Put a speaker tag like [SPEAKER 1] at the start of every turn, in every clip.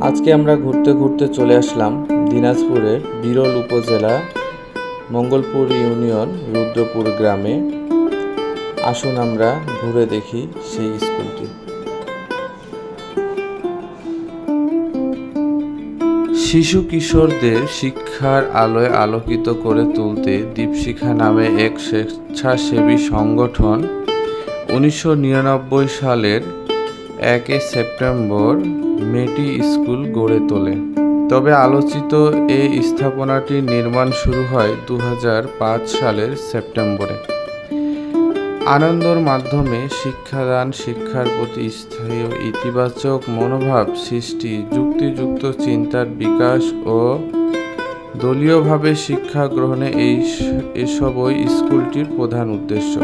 [SPEAKER 1] আজকে আমরা ঘুরতে ঘুরতে চলে আসলাম দিনাজপুরের বিরল উপজেলা মঙ্গলপুর ইউনিয়ন রুদ্রপুর গ্রামে। আসুন আমরা ঘুরে দেখি সেই স্কুলটি। শিশু কিশোরদের শিক্ষার আলোয় আলোকিত করে তুলতে দীপশিখা নামে এক স্বেচ্ছাসেবী সংগঠন উনিশশো নিরানব্বই সালের একই সেপ্টেম্বর মেটি স্কুল গড়ে তোলে। তবে আলোচিত এই স্থাপনাটির নির্মাণ শুরু হয় দু হাজার পাঁচ সালের সেপ্টেম্বরে। আনন্দর মাধ্যমে শিক্ষাদান, শিক্ষার প্রতি স্থায়ী ইতিবাচক মনোভাব সৃষ্টি, যুক্তিযুক্ত চিন্তার বিকাশ ও দলীয়ভাবে শিক্ষা গ্রহণে এই এসবই স্কুলটির প্রধান উদ্দেশ্য।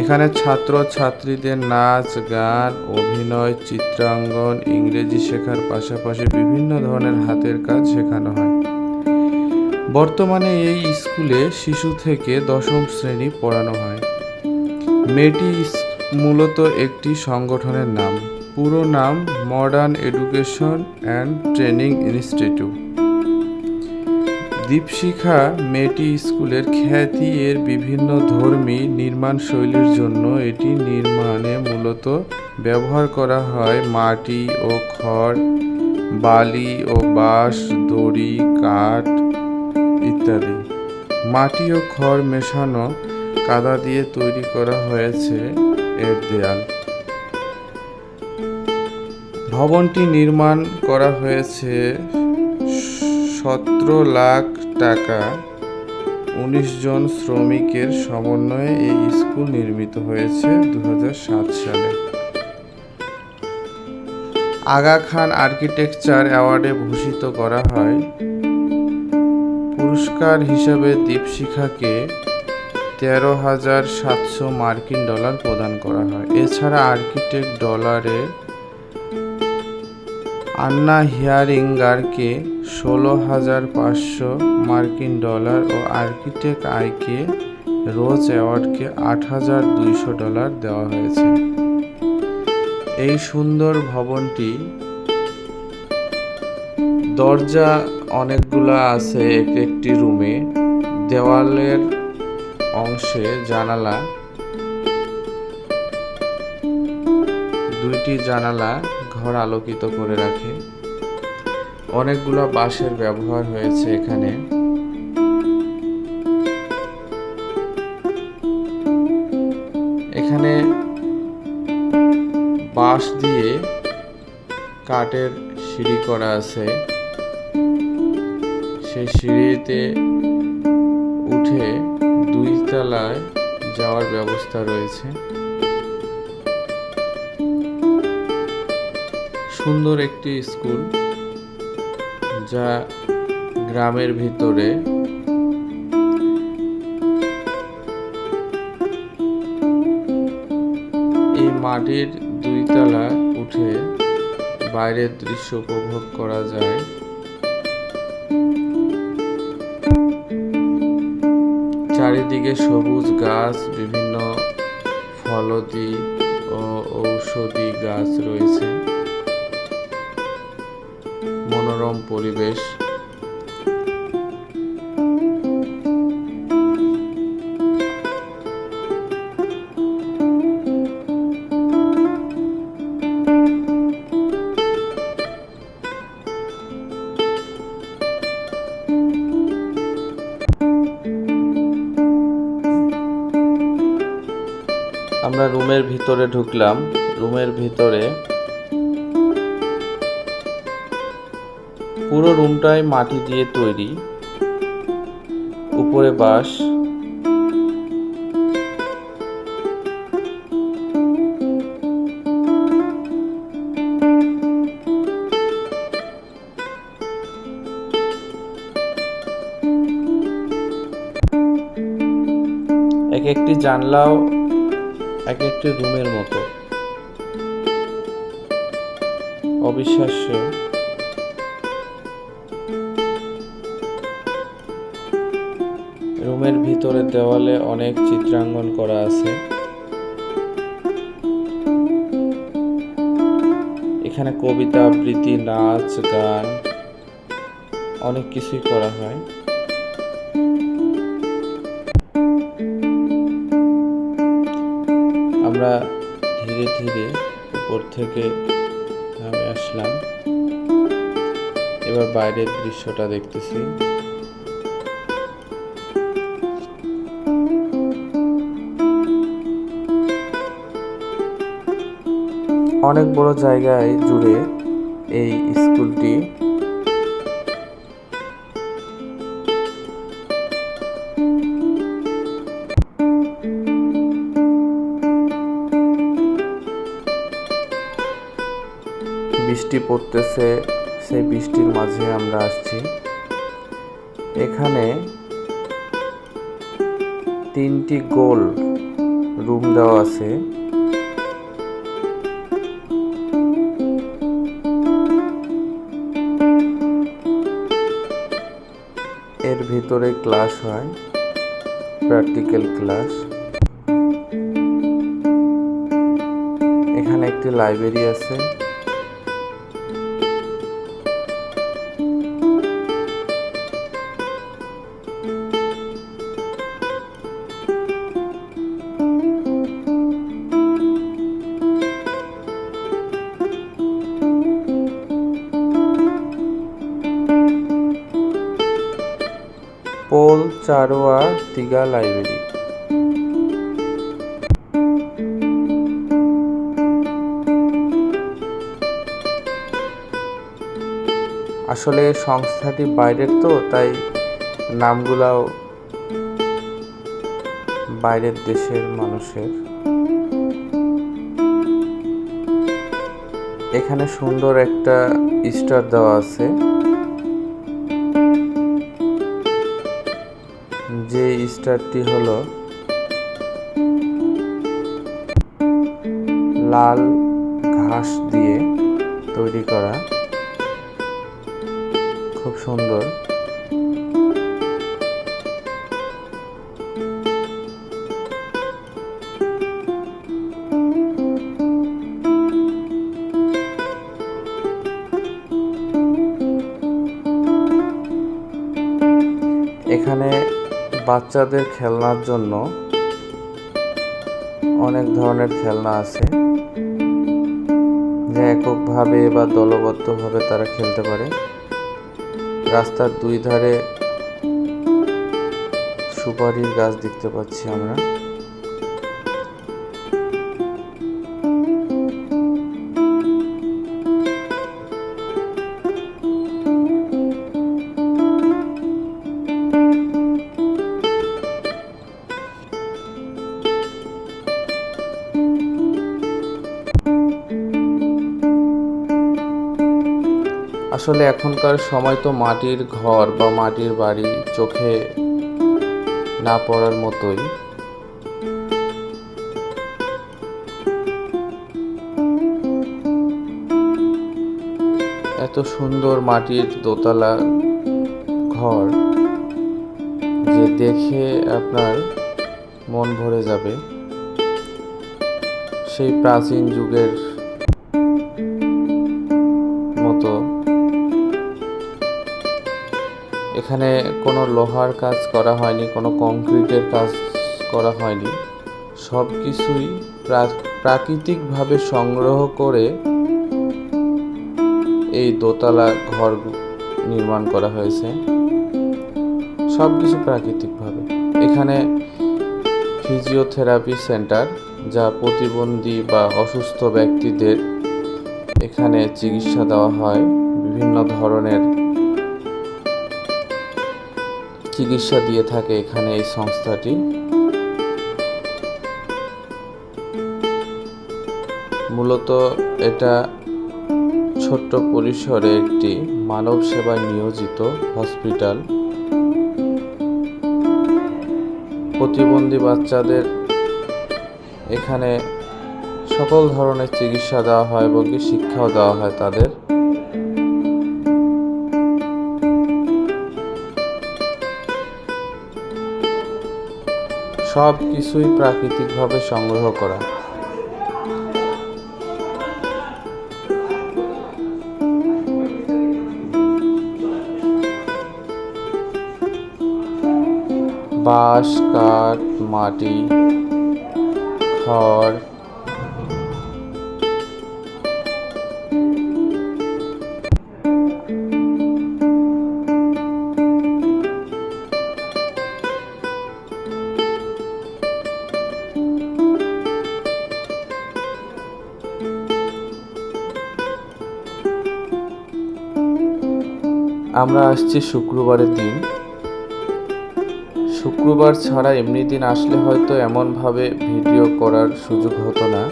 [SPEAKER 1] এখানে ছাত্র ছাত্রীদের নাচ, গান, অভিনয় চিত্রাঙ্গন ইংরেজি শেখার পাশাপাশি বিভিন্ন ধরনের হাতের কাজ শেখানো হয়। বর্তমানে এই স্কুলে শিশু থেকে দশম শ্রেণি পড়ানো হয়। মেটি মূলত একটি সংগঠনের নাম। পুরো নাম modern education and training institute Dipshikha Meti স্কুলের খ্যাতি এর বিভিন্ন ধর্মী নির্মাণ শৈলীর জন্য এটি নির্মাণে মূলত ব্যবহার করা হয়। মাটি ও খড়, বালি ও বাঁশ, দড়ি, কাঠ ইত্যাদি। মাটি ও খড় মেশানো কাদা দিয়ে তৈরি করা হয়েছে এর দেয়াল। ভবনটি নির্মাণ করা হয়েছে সতেরো লাখ টাকা। উনিশ জন শ্রমিকের সমন্বয়ে এই স্কুল নির্মিত হয়েছে দু হাজার সাত সালে। আগা খান আর্কিটেকচার অ্যাওয়ার্ডে ভূষিত করা হয়। পুরস্কার হিসাবে দীপশিখাকে তেরো হাজার সাতশো মার্কিন ডলার প্রদান করা হয়। এছাড়া আর্কিটেক্ট ডলারে আন্না হিয়ারিঙ্গারকে ষোলো হাজার পাঁচশো মার্কিন ডলার ও আর্কিটেক্ট আইকে রোজ অ্যাওয়ার্ডকে আট হাজার দুইশো ডলার দেওয়া হয়েছে। এই সুন্দর ভবনটি দরজা অনেকগুলো আছে এক একটি রুমে। দেওয়ালের অংশে জানালা, দুইটি জানালা ঘর আলোকিত করে রাখে। অনেকগুলো বাঁশের ব্যবহার হয়েছে এখানে। এখানে বাঁশ দিয়ে কাঠের সিঁড়ি করা আছে। সেই সিঁড়িতে উঠে দুই তলায় যাওয়ার ব্যবস্থা রয়েছে। সুন্দর একটি স্কুল। যা গ্রামের ভিতরে এই মাটির দুই তলা উঠে বাইরের দৃশ্য উপভোগ করা যায়। চারিদিকে সবুজ গাছ, বিভিন্ন ফলদি ও ঔষধি গাছ রয়েছে। মনোরম পরিবেশ। আমরা রুমের ভিতরে ঢুকলাম। রুমের ভিতরে পুরো রুমটাই মাটি দিয়ে তৈরি। উপরে বাঁশ। এক একটি জানলাও এক একটি রুমের মতো। অবিশ্বাস্য। রুমের ভিতরে দেওয়ালে অনেক চিত্রাঙ্কন করা আছে। এখানে কবিতা, আবৃত্তি, নাচ, গান, অনেক কিছুই করা হয়। আমরা ধীরে ধীরে উপর থেকে আসলাম। এবার বাইরের দৃশ্যটা দেখতেছি। অনেক বড় জায়গায় জুড়ে এই স্কুলটি। বৃষ্টি পড়তেছে, সেই বৃষ্টির মাঝে আমরা আসছি। এখানে তিনটি গোল রুম দেওয়া আছে। এর ভিতরে ক্লাস হয় প্র্যাকটিক্যাল ক্লাস। এখানে একটি লাইব্রেরি আছে। পোল চারোয়া তিগা লাইব্রেরি আসলে সংস্থাটি বাইরের তো, তাই নামগুলাও বাইরের দেশের মানুষের। এখানে সুন্দর একটা স্টার দেওয়া আছে। স্টারটি হল লাল ঘাস দিয়ে তৈরি করা। খুব সুন্দর। বাচ্চাদের খেলনার জন্য অনেক ধরনের খেলনা আছে। যা এককভাবে বা দলবদ্ধভাবে তারা খেলতে পারে। রাস্তার দুই ধারে সুপারির গাছ দেখতে পাচ্ছি আমরা। আসলে এখনকার সময় তো মাটির ঘর বা মাটির বাড়ি চোখে না পড়ার মতোই। এত সুন্দর মাটির দোতলা ঘর যে দেখে আপনার মন ভরে যাবে। সেই প্রাচীন যুগের এখানে কোনো লোহার কাজ করা হয়নি, কোনো কংক্রিটের কাজ করা হয়নি। সব কিছুই প্রাকৃতিকভাবে সংগ্রহ করে এই দোতলা ঘর নির্মাণ করা হয়েছে। সব কিছু প্রাকৃতিকভাবে। এখানে ফিজিওথেরাপি সেন্টার যা প্রতিবন্ধী বা অসুস্থ ব্যক্তিদের এখানে চিকিৎসা দেওয়া হয়। বিভিন্ন ধরনের চিকিৎসা দিয়ে থাকে এখানে এই সংস্থাটি। মূলত এটা ছোট্ট পরিসরে একটি মানব সেবায় নিয়োজিত হসপিটাল। প্রতিবন্ধী বাচ্চাদের এখানে সকল ধরনের চিকিৎসা দেওয়া হয় এবং শিক্ষাও দেওয়া হয় তাদের। সব কিছুই প্রাকৃতিকভাবে সংগ্রহ করা। বাঁশ কাঠ মাটি খড় আমরা আসছি শুক্রবারের দিন। শুক্রবার ছাড়া এমনি দিন আসলে হয়তো এমনভাবে ভিডিও করার সুযোগ হতো না।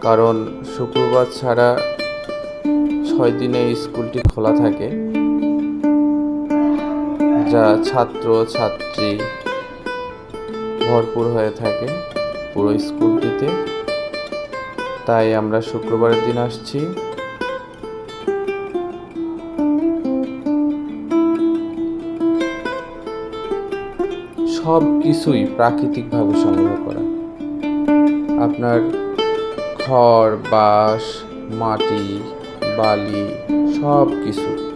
[SPEAKER 1] কারণ শুক্রবার ছাড়া ছয় দিনে স্কুলটি খোলা থাকে। যা ছাত্র, ছাত্রী ভরপুর হয়ে থাকে পুরো স্কুলটিতে। তাই আমরা শুক্রবারের দিন আসছি। সব কিছুই প্রাকৃতিকভাবে সংগ্রহ করা। আপনার খড়, বাঁশ, মাটি, বালি, সব কিছু।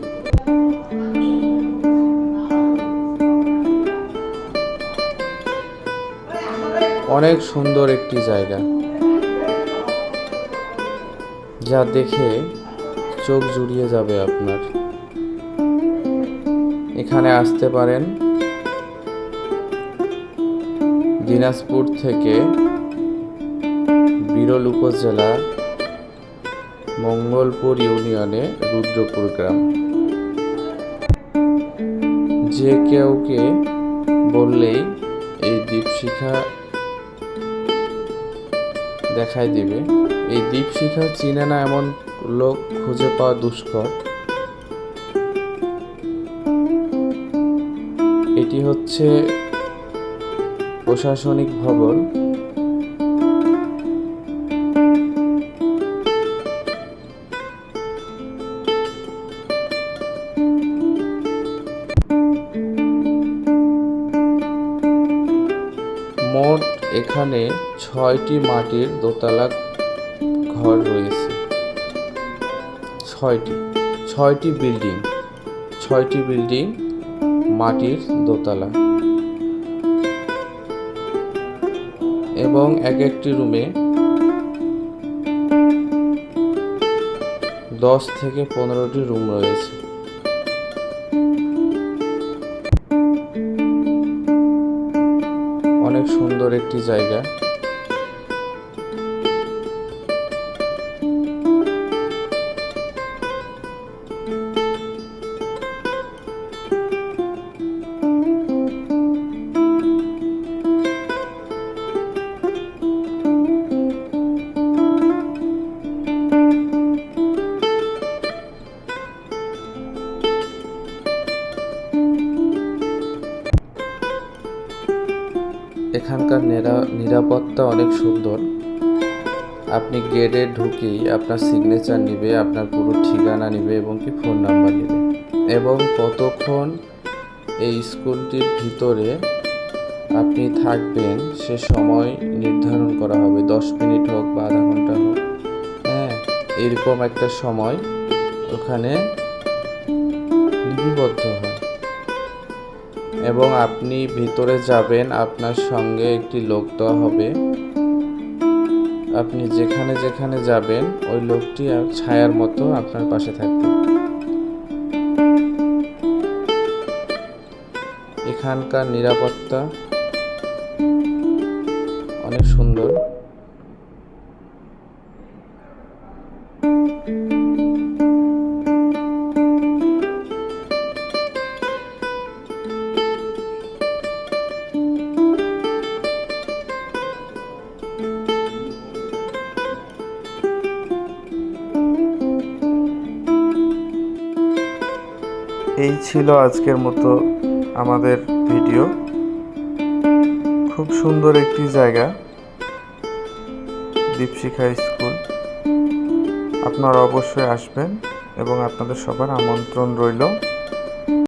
[SPEAKER 1] অনেক সুন্দর একটি জায়গা। যা দেখে চোখ জুড়িয়ে যাবে আপনার। এখানে আসতে পারেন। দিনাজপুর থেকে বিরল উপজেলা মঙ্গলপুর ইউনিয়নে রুদ্রপুর গ্রাম। যে কেউকে বললেই এই দীপশিখা দেখাই দিবে। এই দীপশিখা চিনে না এমন লোক খুঁজে পাওয়া দুষ্কর। এটি হচ্ছে প্রশাসনিক ভবন। মোট এখানে ছয়টি মাটির দোতলা ঘর রয়েছে। ছয়টি ছয়টি বিল্ডিং ছয়টি বিল্ডিং, মাটির দোতলা। এবং এক একটি রুমে দশ থেকে পনেরোটি রুম রয়েছে। অনেক সুন্দর একটি জায়গা। নিরাপত্তা অনেক সুন্দর। আপনি গেটে ঢুকেই আপনার সিগনেচার নিবে, আপনার পুরো ঠিকানা নিবে এবং কি ফোন নাম্বার নিবে। এবং কতক্ষণ এই স্কুলটির ভিতরে আপনি থাকবেন, সে সময় নির্ধারণ করা হবে। দশ মিনিট হোক বা আধা ঘণ্টা হোক। হ্যাঁ এরকম একটা সময় ওখানে লিপিবদ্ধ হয়। এবং আপনি ভিতরে যাবেন, আপনার সঙ্গে একটি লোক দেওয়া হবে। আপনি যেখানে যেখানে যাবেন, ওই লোকটি ছায়ার মতো আপনার পাশে থাকবে। এখানকার নিরাপত্তা এই ছিল আজকের মতো আমাদের ভিডিও। খুব সুন্দর একটি জায়গা, দীপশিখা স্কুল। আপনারা অবশ্যই আসবেন এবং আপনাদের সবার আমন্ত্রণ রইল।